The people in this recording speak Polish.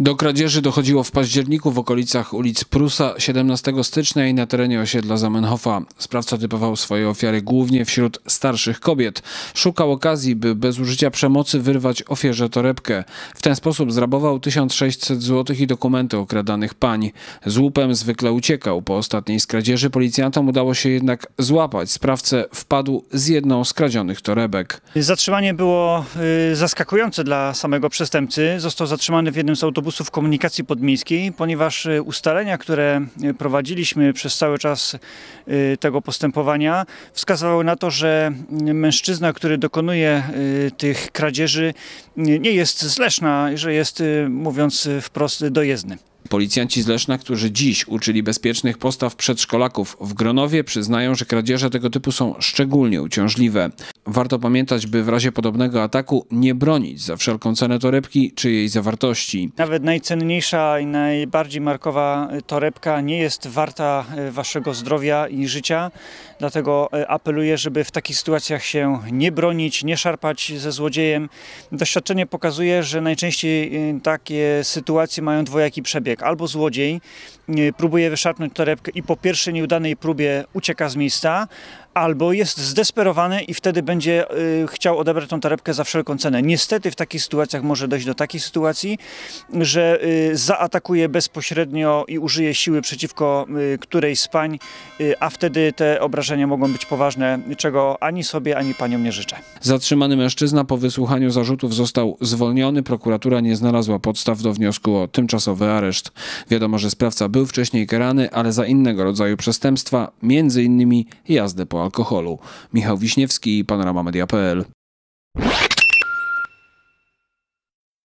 Do kradzieży dochodziło w październiku w okolicach ulic Prusa 17 stycznia i na terenie osiedla Zamenhofa. Sprawca typował swoje ofiary głównie wśród starszych kobiet. Szukał okazji, by bez użycia przemocy wyrwać ofierze torebkę. W ten sposób zrabował 1600 zł i dokumenty okradanych pań. Z łupem zwykle uciekał. Po ostatniej skradzieży policjantom udało się jednak złapać. Sprawcę wpadł z jedną z kradzionych torebek. Zatrzymanie było y, zaskakujące dla samego przestępcy. Został zatrzymany w jednym z autobusów komunikacji podmiejskiej, ponieważ y, ustalenia, które y, prowadziliśmy przez cały czas y, tego postępowania, wskazywały na to, że y, mężczyzna, który dokonuje tych kradzieży, nie jest z że jest, mówiąc wprost, dojezdny. Policjanci z Leszna, którzy dziś uczyli bezpiecznych postaw przedszkolaków w Gronowie, przyznają, że kradzieże tego typu są szczególnie uciążliwe. Warto pamiętać, by w razie podobnego ataku nie bronić za wszelką cenę torebki czy jej zawartości. Nawet najcenniejsza i najbardziej markowa torebka nie jest warta y, waszego zdrowia i życia. Dlatego y, apeluję, żeby w takich sytuacjach się nie bronić, nie szarpać ze złodziejem. Doświadczenie pokazuje, że najczęściej y, takie sytuacje mają dwojaki przebieg. Albo złodziej y, próbuje wyszarpnąć torebkę i po pierwszej nieudanej próbie ucieka z miejsca, albo jest zdesperowany i wtedy będzie y, chciał odebrać tą torebkę za wszelką cenę. Niestety w takich sytuacjach może dojść do takiej sytuacji, że y, zaatakuje bezpośrednio i użyje siły przeciwko którejś z pań, a wtedy te obrażenia mogą być poważne, czego ani sobie, ani paniom nie życzę. Zatrzymany mężczyzna po wysłuchaniu zarzutów został zwolniony. Prokuratura nie znalazła podstaw do wniosku o tymczasowy areszt. Wiadomo, że sprawca był wcześniej karany, ale za innego rodzaju przestępstwa, innymi jazdę po alkoholu. Michał Wiśniewski, Panorama Media.pl